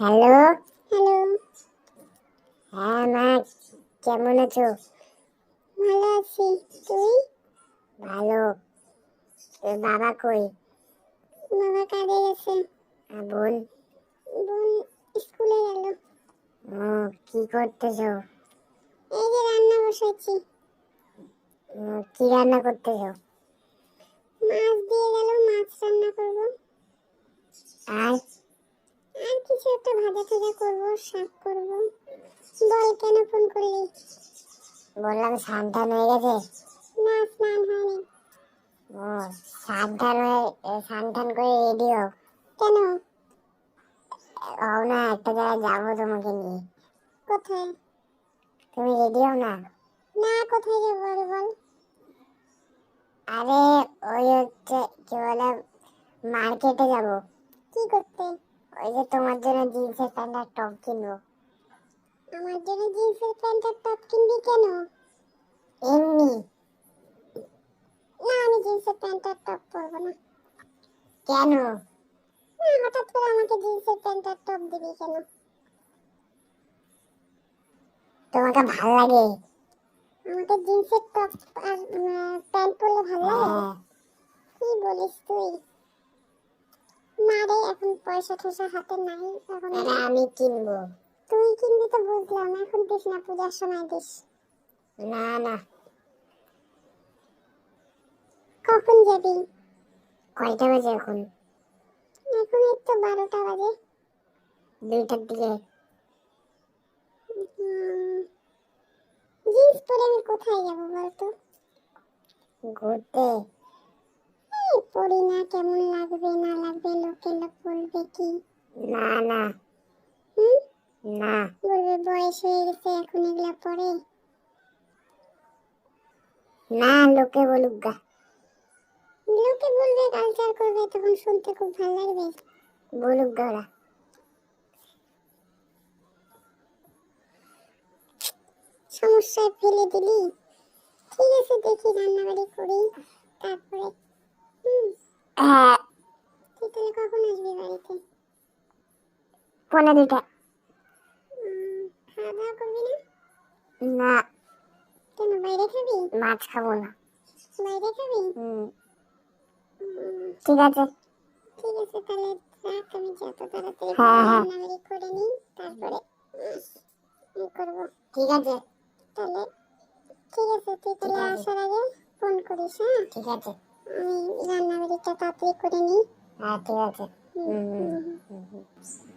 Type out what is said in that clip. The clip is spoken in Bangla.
হ্যালো? হ্যালো। হ্যাঁ মা কেমন আছো? ভালো আছি। তুই ভালো। তোর বাবা কই? বাবা কাজে গেছে। আর বোন? বোন স্কুলে গেল। ও কি করতেছো? এই যে রান্না বসাইছি কি রান্না করতেছো? মাছ দিয়ে গেল মাছ রান্না করব আর আর কিছু একটা ভাজা টাজা করব শাক করব? বল কেন ফোন করলি? বললাম সাবধান হয়ে গেছে। না স্নান হয়নি। ও সাবধান হয়ে এ, সাবধান করে রেডি হও। কেন? হও না একটা জায়গায় যাব তোমাকে নিয়ে। কোথায়? তুমি রেডি হও না? না কোথায় যাব আরে বল। আরে ওই হচ্ছে কি বলে মার্কেটে যাব। কি করতে? ওই যে তোমার জন্য জিন্সের প্যান্ট আর টপ কিনবো। আমার জন্য জিন্সের প্যান্ট আর টপ কিনবি কেন? এমনি। না আমি জিন্সের প্যান্ট আর টপ পরবো না। কেন? না হঠাৎ করে আমাকে জিন্সের প্যান্ট আর টপ দিবি কেন? তোমাকে ভালো লাগে? আমাকে জিন্সের টপ আর প্যান্ট পরলে ভালো লাগে? হ্যাঁ। কি বলিস তুই? না রে এখন পয়সা টয়সা হাতে নাই এখন আরে আমি কিনবো। তুই কিনবি তো বুঝলাম এখন দিস না পূজার সময় দিস। না না। কখন যাবি? কয়টা বাজে এখন? এখন এই তো বারোটা বাজে। দুইটার দিকে। জিন্স পরে আমি কোথায় যাব বলতো? ঘুরতে। পরি না কেমন লাগবে না লাগবে লোকে লোক বলবে কি? না না। হুম? না। বলবে বয়স হয়ে গেছে এখন এগুলা পরে না লোকে বলুক গা। লোকে বলবে কালচার করবে তখন শুনতে খুব ভালো লাগবে। বলুক গা ওরা। সমস্যায় ফেলে দিলি। ঠিক আছে দেখি রান্নাবাড়ি করি তারপরে হ্যাঁ। তুই তাহলে কখন আসবি বাড়িতে? পনে দুইটা খাওয়া দাওয়া করবি না? না। কেন বাইরে খাবি? মাছ খাব না। বাইরে খাবি? ঠিক আছে। ঠিক আছে তাহলে রাখ আমি যত তাড়াতাড়ি হ্যাঁ, হ্যাঁ। রান্নাবাড়ি করে নিই তারপরে ই করব। ঠিক আছে। তাহলে ঠিক আছে তুই তাহলে। আসার আগে ফোন করিস হ্যাঁ? ঠিক আছে। আমি রান্নাবাড়িটা তাড়াতাড়ি করে নিই হ্যাঁ ঠিক আছে হুম, হুম হুম হুম, হুম। হুম হুম